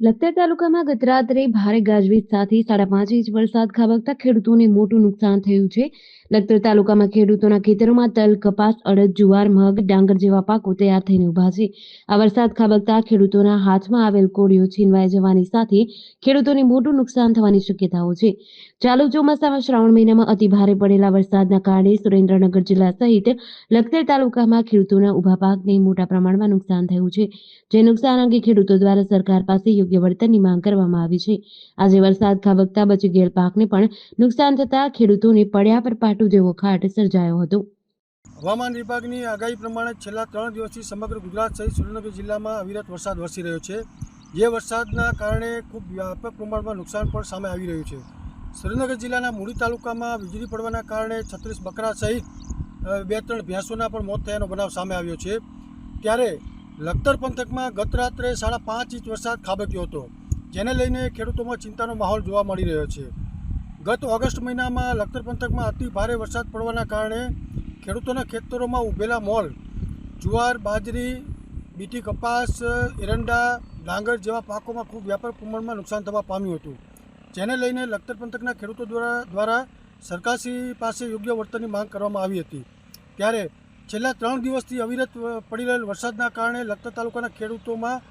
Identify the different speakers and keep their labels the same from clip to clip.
Speaker 1: લખતર તાલુકામાં ગત રાત્રે ભારે ગાજવીજ સાથે સાડા પાંચ ઇંચ વરસાદ ખાબકતા ખેડૂતોને મોટું નુકસાન થયું છે. લખતર તાલુકામાં ખેડૂતોના ખેતરોમાં તલ, કપાસ, અડદ, જુવાર, મગ, ડાંગર જેવા પાકો તૈયાર થઈને ઊભા છે. આ વરસાદ ખાબકતા ખેડૂતોના હાથમાં આવેલ કોળીઓ છીનવાઈ જવાની સાથે ખેડૂતોને મોટું નુકસાન થવાની શક્યતાઓ છે. ચાલુ ચોમાસામાં શ્રાવણ મહિનામાં અતિ ભારે પડેલા વરસાદના કારણે સુરેન્દ્રનગર જિલ્લા સહિત લખતર તાલુકામાં ખેડૂતોના ઊભા પાકને મોટા પ્રમાણમાં નુકસાન થયું છે. જે નુકસાન અંગે ખેડૂતો દ્વારા સરકાર પાસે યોગ્ય વળતરની માંગ કરવામાં આવી છે. આજે વરસાદ, ખાબકતા બચી ગયેલ પાકને પણ નુકસાન થતા ખેડૂતોને પડ્યા પર પાટું જેવો ખાટ સર્જાયો હતો.
Speaker 2: હવામાન વિભાગની આગાહી પ્રમાણે છેલ્લા ત્રણ દિવસથી સમગ્ર ગુજરાત સહિત સુરેન્દ્રનગર જિલ્લામાં અવિરત વરસાદ વરસી રહ્યો છે. જે વરસાદના કારણે ખૂબ વ્યાપક પ્રમાણમાં નુકસાન પણ સામે આવી રહ્યું છે. સુરેન્દ્રનગર જિલ્લાના મૂડી તાલુકામાં વીજળી પડવાના કારણે છત્રીસ બકરા સહિત બે ત્રણ ભેંસોના પણ મોત થયાનો બનાવ સામે આવ્યો છે. ત્યારે લખતર પંથકમાં ગત રાત્રે સાડા પાંચ ઇંચ વરસાદ ખાબક્યો હતો, જેને લઈને ખેડૂતોમાં ચિંતાનો માહોલ જોવા મળી રહ્યો છે. ગત ઓગસ્ટ મહિનામાં લખતર પંથકમાં અતિ ભારે વરસાદ પડવાના કારણે ખેડૂતોના ખેતરોમાં ઉભેલા મોલ, જુવાર, બાજરી, બીટી કપાસ, એરંડા, ડાંગર જેવા પાકોમાં ખૂબ વ્યાપક પ્રમાણમાં નુકસાન થવા પામ્યું હતું, જેને લઈને લખતર પંથકના ખેડૂતો દ્વારા દ્વારા સરકારશ્રી પાસે યોગ્ય વળતરની માંગ કરવામાં આવી હતી. ત્યારે છેલ્લા ત્રણ દિવસથી અવિરત પડી રહેલ વરસાદના કારણે લખતર તાલુકાના ખેડૂતોમાં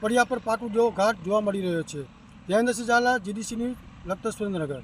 Speaker 2: પડ્યા પર પાટું જેવો ઘાટ જોવા મળી રહ્યો છે. Jayendrasinh Zala, GDC news, Lakhtar Surendranagar.